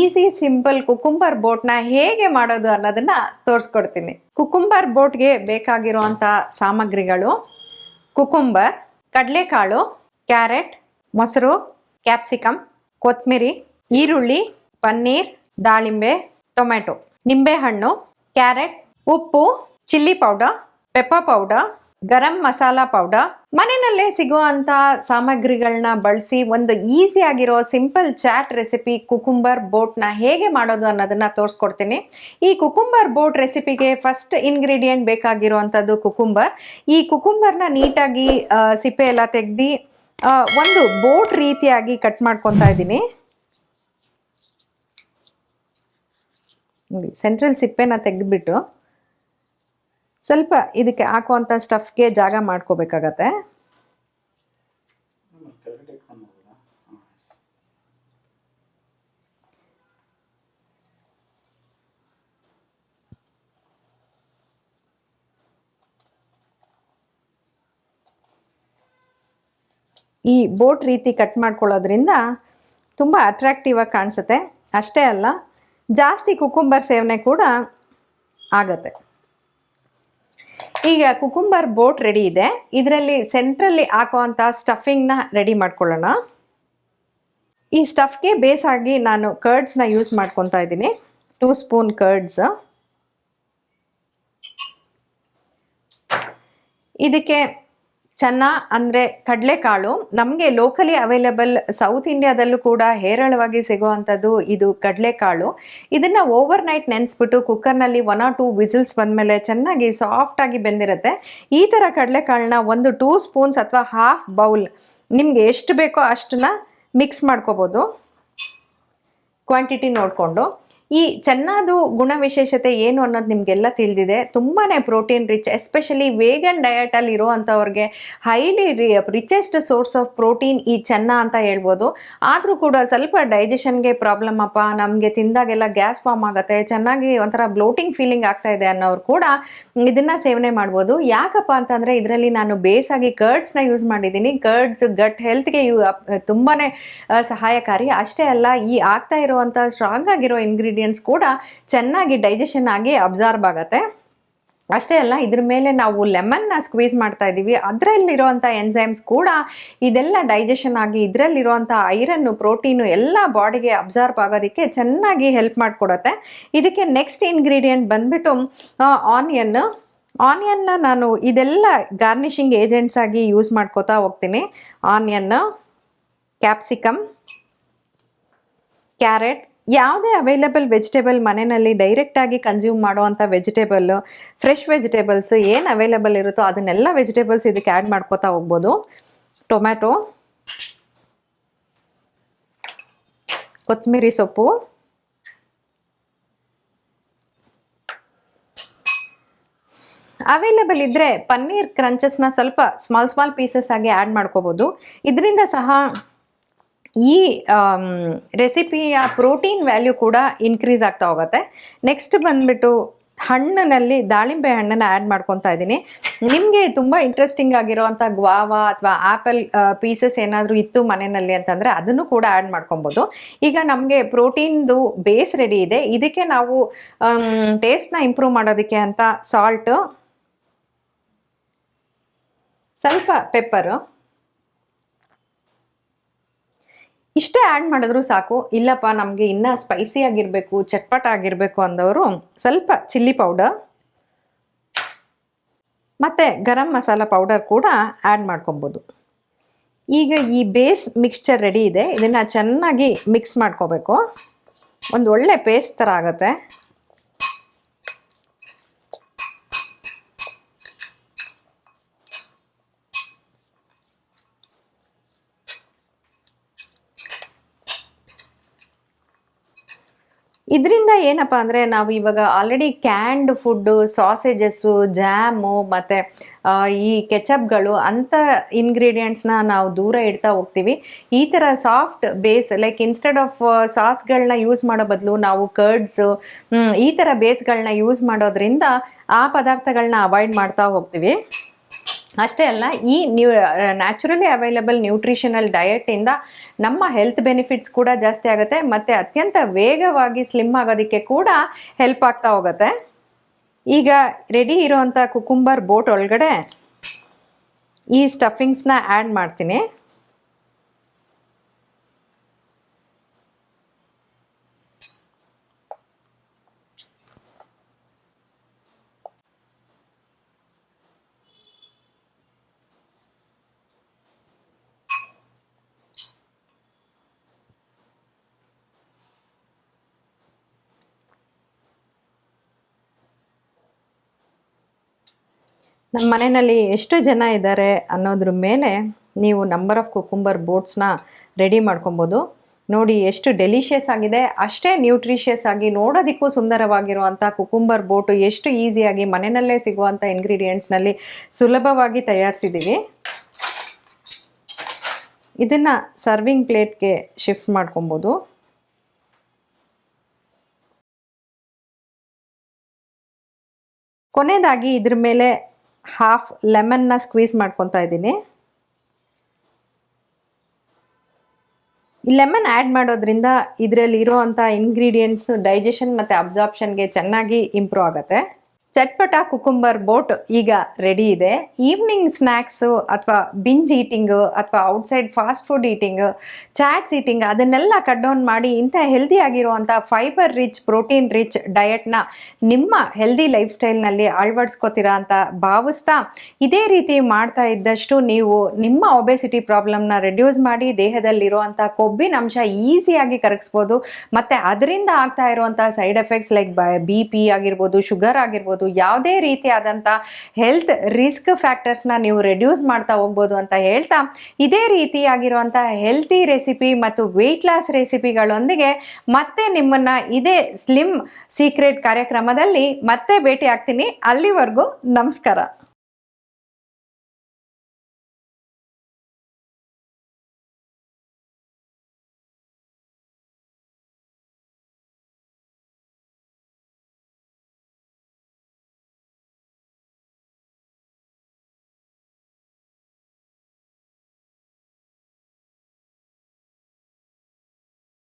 Easy, simple cucumber ಬೋಟ್ನ ಹೇಗೆ ಮಾಡೋದು ಅನ್ನೋದನ್ನ ತೋರಿಸ್ಕೊಡ್ತೀನಿ. ಕುಕುಂಬರ್ ಬೋಟ್ಗೆ ಬೇಕಾಗಿರುವಂಥ ಸಾಮಗ್ರಿಗಳು ಕುಕುಂಬರ್, ಕಡಲೆಕಾಳು, ಕ್ಯಾರೆಟ್, ಮೊಸರು ಕ್ಯಾಪ್ಸಿಕಮ್ ಕೊತ್ತಂಬರಿ ಈರುಳ್ಳಿ, ಪನ್ನೀರ್, ದಾಳಿಂಬೆ ಟೊಮೆಟೊ ನಿಂಬೆಹಣ್ಣು, ಕ್ಯಾರೆಟ್, ಉಪ್ಪು, chilli powder pepper powder garam masala powder. ಮನೆಯಲ್ಲೇ ಸಿಗುವಂಥ ಸಾಮಗ್ರಿಗಳನ್ನ ಬಳಸಿ ಒಂದು ಈಸಿ ಆಗಿರೋ ಸಿಂಪಲ್ ಚಾಟ್ ರೆಸಿಪಿ ಕುಕುಂಬರ್ ಬೋಟ್ನ ಹೇಗೆ ಮಾಡೋದು ಅನ್ನೋದನ್ನ ತೋರಿಸ್ಕೊಡ್ತೀನಿ. ಈ ಕುಕುಂಬರ್ ಬೋಟ್ ರೆಸಿಪಿಗೆ ಫಸ್ಟ್ ಇಂಗ್ರೀಡಿಯೆಂಟ್ ಬೇಕಾಗಿರುವಂಥದ್ದು ಕುಕುಂಬರ್ ಈ ಕುಕುಂಬರ್ನ ನೀಟಾಗಿ ಸಿಪ್ಪೆ ಎಲ್ಲ ತೆಗ್ದು ಒಂದು ಬೋಟ್ ರೀತಿಯಾಗಿ ಕಟ್ ಮಾಡ್ಕೊತಾ ಇದ್ದೀನಿ. ನೋಡಿ ಸೆಂಟ್ರಲ್ ಸಿಪ್ಪೆನ ತೆಗೆದ್ಬಿಟ್ಟು ಸ್ವಲ್ಪ ಇದಕ್ಕೆ ಹಾಕುವಂಥ ಸ್ಟಫ್ಗೆ ಜಾಗ ಮಾಡ್ಕೋಬೇಕಾಗತ್ತೆ. ಈ ಬೋಟ್ ರೀತಿ ಕಟ್ ಮಾಡ್ಕೊಳ್ಳೋದ್ರಿಂದ ತುಂಬ ಅಟ್ರಾಕ್ಟಿವ್ ಆಗಿ ಕಾಣಿಸುತ್ತೆ. ಅಷ್ಟೇ ಅಲ್ಲ, ಜಾಸ್ತಿ ಕುಕುಂಬರ್ ಸೇವನೆ ಕೂಡ ಆಗತ್ತೆ. ಈಗ ಕುಕುಂಬರ್ ಬೋಟ್ ರೆಡಿ ಇದೆ. ಇದರಲ್ಲಿ ಸೆಂಟ್ರಲ್ಲಿ ಹಾಕುವಂಥ ಸ್ಟಫಿಂಗ್ನ ರೆಡಿ ಮಾಡ್ಕೊಳ್ಳೋಣ. ಈ ಸ್ಟಫ್ಗೆ ಬೇಸಾಗಿ ನಾನು ಕರ್ಡ್ಸ್ನ ಯೂಸ್ ಮಾಡ್ಕೊತಾ ಇದ್ದೀನಿ. ಟೂ ಸ್ಪೂನ್ ಕರ್ಡ್ಸ್ ಇದಕ್ಕೆ ಚೆನ್ನ ಅಂದರೆ ಕಡಲೆಕಾಳು. ನಮಗೆ ಲೋಕಲಿ ಅವೈಲೇಬಲ್ ಸೌತ್ ಇಂಡಿಯಾದಲ್ಲೂ ಕೂಡ ಹೇರಳವಾಗಿ ಸಿಗುವಂಥದ್ದು ಇದು ಕಡಲೆಕಾಳು. ಇದನ್ನು ಓವರ್ ನೈಟ್ ನೆನೆಸ್ಬಿಟ್ಟು ಕುಕ್ಕರ್ನಲ್ಲಿ ಒನ್ ಆರ್ ಟೂ ವಿಸಿಲ್ಸ್ ಬಂದಮೇಲೆ ಚೆನ್ನಾಗಿ ಸಾಫ್ಟಾಗಿ ಬೆಂದಿರುತ್ತೆ. ಈ ಥರ ಕಡಲೆಕಾಳನ್ನ ಒಂದು ಟೂ ಸ್ಪೂನ್ಸ್ ಅಥವಾ ಹಾಫ್ ಬೌಲ್ ನಿಮಗೆ ಎಷ್ಟು ಬೇಕೋ ಅಷ್ಟನ್ನ ಮಿಕ್ಸ್ ಮಾಡ್ಕೋಬೋದು. ಕ್ವಾಂಟಿಟಿ ನೋಡಿಕೊಂಡು. ಈ ಚೆನ್ನಾದು ಗುಣ ವಿಶೇಷತೆ ಏನು ಅನ್ನೋದು ನಿಮಗೆಲ್ಲ ತಿಳಿದಿದೆ. ತುಂಬಾ ಪ್ರೋಟೀನ್ ರಿಚ್ ಎಸ್ಪೆಷಲಿ ವೇಗನ್ ಡಯಟಲ್ಲಿ ಇರುವಂಥವ್ರಿಗೆ highly richest source of protein ಈ ಚೆನ್ನ ಅಂತ ಹೇಳ್ಬೋದು. ಆದರೂ ಕೂಡ ಸ್ವಲ್ಪ ಡೈಜೆಷನ್ಗೆ ಪ್ರಾಬ್ಲಮ್ ಅಪ್ಪ, ನಮಗೆ ತಿಂದಾಗೆಲ್ಲ ಗ್ಯಾಸ್ ಫಾರ್ಮ್ ಆಗುತ್ತೆ, ಚೆನ್ನಾಗಿ ಒಂಥರ ಬ್ಲೋಟಿಂಗ್ ಫೀಲಿಂಗ್ ಆಗ್ತಾ ಇದೆ ಅನ್ನೋರು ಕೂಡ ಇದನ್ನು ಸೇವನೆ ಮಾಡ್ಬೋದು. ಯಾಕಪ್ಪ ಅಂತಂದರೆ ಇದರಲ್ಲಿ ನಾನು ಬೇಸಾಗಿ ಕರ್ಡ್ಸ್ನ ಯೂಸ್ ಮಾಡಿದ್ದೀನಿ. ಕರ್ಡ್ಸ್ ಗಟ್ ಹೆಲ್ತ್ಗೆ ಯೂ ತುಂಬಾ ಸಹಾಯಕಾರಿ. ಅಷ್ಟೇ ಅಲ್ಲ, ಈ ಆಗ್ತಾ ಇರುವಂಥ ಸ್ಟ್ರಾಂಗ್ ಆಗಿರೋ ಇಂಗ್ರೀಡಿಯೆಂಟ್ಸ್ ಕೂಡ ಚೆನ್ನಾಗಿ ಡೈಜೆಷನ್ ಆಗಿ ಅಬ್ಸಾರ್ಬ್ ಆಗುತ್ತೆ. ಅಷ್ಟೇ ಅಲ್ಲ, ಇದ್ರ ಮೇಲೆ ನಾವು ಲೆಮನ್ನ ಸ್ಕ್ವೀಸ್ ಮಾಡ್ತಾ ಇದ್ದೀವಿ. ಅದರಲ್ಲಿರುವಂಥ ಎನ್ಸೈಮ್ಸ್ ಕೂಡ ಇದೆಲ್ಲ ಡೈಜೆಷನ್ ಆಗಿ ಇದರಲ್ಲಿರುವಂಥ ಐರನ್ನು ಪ್ರೋಟೀನು ಎಲ್ಲ ಬಾಡಿಗೆ ಅಬ್ಸಾರ್ಬ್ ಆಗೋದಕ್ಕೆ ಚೆನ್ನಾಗಿ ಹೆಲ್ಪ್ ಮಾಡಿಕೊಡುತ್ತೆ. ಇದಕ್ಕೆ ನೆಕ್ಸ್ಟ್ ಇಂಗ್ರೀಡಿಯೆಂಟ್ ಬಂದ್ಬಿಟ್ಟು ಆನಿಯನ್ ಆನಿಯನ್ನ ನಾನು ಇದೆಲ್ಲ ಗಾರ್ನಿಷಿಂಗ್ ಏಜೆಂಟ್ಸ್ ಆಗಿ ಯೂಸ್ ಮಾಡ್ಕೋತಾ ಹೋಗ್ತೀನಿ. ಆನಿಯನ್ ಕ್ಯಾಪ್ಸಿಕಮ್ ಕ್ಯಾರೆಟ್ ಯಾವುದೇ ಅವೈಲೇಬಲ್ ವೆಜಿಟೇಬಲ್ ಮನೆಯಲ್ಲಿ ಡೈರೆಕ್ಟಾಗಿ ಕನ್ಸ್ಯೂಮ್ ಮಾಡುವಂಥ ವೆಜಿಟೇಬಲ್ ಫ್ರೆಶ್ ವೆಜಿಟೇಬಲ್ಸ್ ಏನು ಅವೈಲೇಬಲ್ ಇರುತ್ತೋ ಅದನ್ನೆಲ್ಲ ವೆಜಿಟೇಬಲ್ಸ್ ಇದಕ್ಕೆ ಆ್ಯಡ್ ಮಾಡ್ಕೋತಾ ಹೋಗ್ಬೋದು. ಟೊಮ್ಯಾಟೊ ಕೊತ್ತಂಬರಿ ಸೊಪ್ಪು ಅವೈಲೇಬಲ್ ಇದ್ದರೆ ಪನ್ನೀರ್ ಕ್ರಂಚಸ್ನ ಸ್ವಲ್ಪ ಸ್ಮಾಲ್ ಸ್ಮಾಲ್ ಪೀಸಸ್ ಆಗಿ ಆ್ಯಡ್ ಮಾಡ್ಕೋಬೋದು. ಇದರಿಂದ ಸಹ ಈ ರೆಸಿಪಿಯ ಪ್ರೋಟೀನ್ ವ್ಯಾಲ್ಯೂ ಕೂಡ ಇನ್ಕ್ರೀಸ್ ಆಗ್ತಾ ಹೋಗುತ್ತೆ. ನೆಕ್ಸ್ಟ್ ಬಂದ್ಬಿಟ್ಟು ಹಣ್ಣಿನಲ್ಲಿ ದಾಳಿಂಬೆ ಹಣ್ಣನ್ನು ಆ್ಯಡ್ ಮಾಡ್ಕೊತಾ ಇದ್ದೀನಿ. ನಿಮಗೆ ತುಂಬ ಇಂಟ್ರೆಸ್ಟಿಂಗ್ ಆಗಿರೋವಂಥ ಗ್ವಾವಾ ಅಥವಾ ಆ್ಯಪಲ್ ಪೀಸಸ್ ಏನಾದರೂ ಇತ್ತು ಮನೆಯಲ್ಲಿ ಅಂತಂದರೆ ಅದನ್ನು ಕೂಡ ಆ್ಯಡ್ ಮಾಡ್ಕೊಬೋದು. ಈಗ ನಮಗೆ ಪ್ರೋಟೀನ್ದು ಬೇಸ್ ರೆಡಿ ಇದೆ. ಇದಕ್ಕೆ ನಾವು ಟೇಸ್ಟ್ನ ಇಂಪ್ರೂವ್ ಮಾಡೋದಕ್ಕೆ ಅಂತ ಸಾಲ್ಟು, ಸ್ವಲ್ಪ ಪೆಪ್ಪರು ಇಷ್ಟೇ ಆ್ಯಡ್ ಮಾಡಿದ್ರು ಸಾಕು. ಇಲ್ಲಪ್ಪ, ನಮಗೆ ಇನ್ನೂ ಸ್ಪೈಸಿ ಆಗಿರಬೇಕು, ಚಟ್ಪಟ ಆಗಿರಬೇಕು ಅಂದವರು ಸ್ವಲ್ಪ ಚಿಲ್ಲಿ ಪೌಡರ್ ಮತ್ತು ಗರಂ ಮಸಾಲ ಪೌಡರ್ ಕೂಡ ಆ್ಯಡ್ ಮಾಡ್ಕೊಬೋದು. ಈಗ ಈ ಬೇಸ್ ಮಿಕ್ಸ್ಚರ್ ರೆಡಿ ಇದೆ. ಇದನ್ನು ಚೆನ್ನಾಗಿ ಮಿಕ್ಸ್ ಮಾಡ್ಕೋಬೇಕು. ಒಂದು ಒಳ್ಳೆ ಪೇಸ್ಟ್ ಥರ ಆಗುತ್ತೆ. ಇದರಿಂದ ಏನಪ್ಪ ಅಂದರೆ ನಾವು ಇವಾಗ ಆಲ್ರೆಡಿ ಕ್ಯಾಂಡ್ ಫುಡ್ಡು ಸಾಸೇಜಸ್ಸು ಜ್ಯಾಮು ಮತ್ತು ಈ ಕೆಚಪ್ಗಳು ಅಂಥ ಇಂಗ್ರೀಡಿಯೆಂಟ್ಸ್ನ ನಾವು ದೂರ ಇಡ್ತಾ ಹೋಗ್ತೀವಿ. ಈ ಥರ soft base like instead of ಸಾಸ್ಗಳನ್ನ use ಮಾಡೋ ಬದಲು ನಾವು ಕರ್ಡ್ಸು ಈ ಥರ ಬೇಸ್ಗಳನ್ನ ಯೂಸ್ ಮಾಡೋದ್ರಿಂದ ಆ ಪದಾರ್ಥಗಳನ್ನ ಅವಾಯ್ಡ್ ಮಾಡ್ತಾ ಹೋಗ್ತೀವಿ. ಅಷ್ಟೇ ಅಲ್ಲ, ಈ ನ್ಯೂ ನ್ಯಾಚುರಲಿ ಅವೈಲಬಲ್ ನ್ಯೂಟ್ರಿಷನಲ್ ಡಯಟಿಂದ ನಮ್ಮ ಹೆಲ್ತ್ ಬೆನಿಫಿಟ್ಸ್ ಕೂಡ ಜಾಸ್ತಿ ಆಗುತ್ತೆ, ಮತ್ತು ಅತ್ಯಂತ ವೇಗವಾಗಿ ಸ್ಲಿಮ್ ಆಗೋದಕ್ಕೆ ಕೂಡ ಹೆಲ್ಪ್ ಆಗ್ತಾ ಹೋಗುತ್ತೆ. ಈಗ ರೆಡಿ ಇರೋವಂಥ ಕುಕುಂಬರ್ ಬೋಟ್ ಒಳಗಡೆ ಈ ಸ್ಟಫಿಂಗ್ಸ್ನ ಆ್ಯಡ್ ಮಾಡ್ತೀನಿ. ನಮ್ಮ ಮನೆಯಲ್ಲಿ ಎಷ್ಟು ಜನ ಇದ್ದಾರೆ ಅನ್ನೋದ್ರ ಮೇಲೆ ನೀವು ನಂಬರ್ ಆಫ್ ಕುಕುಂಬರ್ ಬೋಟ್ಸ್ನ ರೆಡಿ ಮಾಡ್ಕೊಬೋದು. ನೋಡಿ ಎಷ್ಟು ಡೆಲಿಷಿಯಸ್ ಆಗಿದೆ. ಅಷ್ಟೇ ನ್ಯೂಟ್ರಿಷಿಯಸ್ ಆಗಿ ನೋಡೋದಕ್ಕೂ ಸುಂದರವಾಗಿರುವಂಥ ಕುಕುಂಬರ್ ಬೋಟು ಎಷ್ಟು ಈಸಿಯಾಗಿ ಮನೆಯಲ್ಲೇ ಸಿಗುವಂಥ ಇಂಗ್ರೀಡಿಯೆಂಟ್ಸ್ನಲ್ಲಿ ಸುಲಭವಾಗಿ ತಯಾರಿಸಿದ್ದೀವಿ. ಇದನ್ನು ಸರ್ವಿಂಗ್ ಪ್ಲೇಟ್ಗೆ ಶಿಫ್ಟ್ ಮಾಡ್ಕೊಬೋದು. ಕೊನೆಯದಾಗಿ ಇದ್ರ ಮೇಲೆ ಹಾಫ್ ಲೆಮನ್ನ ಸ್ಕ್ವೀಸ್ ಮಾಡ್ಕೊತಾ ಇದ್ದೀನಿ. ಈ ಲೆಮನ್ ಆ್ಯಡ್ ಮಾಡೋದ್ರಿಂದ ಇದರಲ್ಲಿ ಇರೋವಂಥ ಇಂಗ್ರೀಡಿಯೆಂಟ್ಸು ಡೈಜೆಷನ್ ಮತ್ತು ಅಬ್ಸಾರ್ಪ್ಷನ್ಗೆ ಚೆನ್ನಾಗಿ ಇಂಪ್ರೂವ್ ಆಗುತ್ತೆ. ಚಟ್ಪಟ ಕುಕುಂಬರ್ ಬೋಟ್ ಈಗ ರೆಡಿ ಇದೆ. ಈವ್ನಿಂಗ್ ಸ್ನ್ಯಾಕ್ಸು ಅಥವಾ ಬಿಂಜ್ ಈಟಿಂಗು ಅಥವಾ outside fast food eating chaats eating ಅದನ್ನೆಲ್ಲ ಕಟ್ ಡೌನ್ ಮಾಡಿ ಇಂಥ ಹೆಲ್ದಿ ಆಗಿರುವಂಥ ಫೈಬರ್ ರಿಚ್ ಪ್ರೋಟೀನ್ ರಿಚ್ ಡಯಟ್ನ ನಿಮ್ಮ ಹೆಲ್ದಿ ಲೈಫ್ ಸ್ಟೈಲ್ನಲ್ಲಿ ಅಳವಡಿಸ್ಕೋತೀರಾ ಅಂತ ಭಾವಿಸ್ತಾ ಇದೇ ರೀತಿ ಮಾಡ್ತಾ ಇದ್ದಷ್ಟು ನೀವು ನಿಮ್ಮ ಒಬೆಸಿಟಿ ಪ್ರಾಬ್ಲಮ್ನ ರೆಡ್ಯೂಸ್ ಮಾಡಿ ದೇಹದಲ್ಲಿರುವಂಥ ಕೊಬ್ಬಿನ ಅಂಶ ಈಸಿಯಾಗಿ ಕರಗಿಸ್ಬೋದು. ಮತ್ತು ಅದರಿಂದ ಆಗ್ತಾ ಇರುವಂಥ side effects like B P ಆಗಿರ್ಬೋದು ಶುಗರ್ ಆಗಿರ್ಬೋದು ಯಾವುದೇ ರೀತಿಯಾದಂಥ ಹೆಲ್ತ್ ರಿಸ್ಕ್ ಫ್ಯಾಕ್ಟರ್ಸ್ನ ನೀವು ರೆಡ್ಯೂಸ್ ಮಾಡ್ತಾ ಹೋಗ್ಬೋದು ಅಂತ ಹೇಳ್ತಾ, ಇದೇ ರೀತಿಯಾಗಿರುವಂಥ ಹೆಲ್ತಿ ರೆಸಿಪಿ ಮತ್ತು ವೆಯ್ಟ್ ಲಾಸ್ ರೆಸಿಪಿಗಳೊಂದಿಗೆ ಮತ್ತೆ ನಿಮ್ಮನ್ನು ಇದೇ ಸ್ಲಿಮ್ ಸೀಕ್ರೆಟ್ ಕಾರ್ಯಕ್ರಮದಲ್ಲಿ ಮತ್ತೆ ಭೇಟಿ ಆಗ್ತೀನಿ ಅಲ್ಲಿವರೆಗೂ ನಮಸ್ಕಾರ.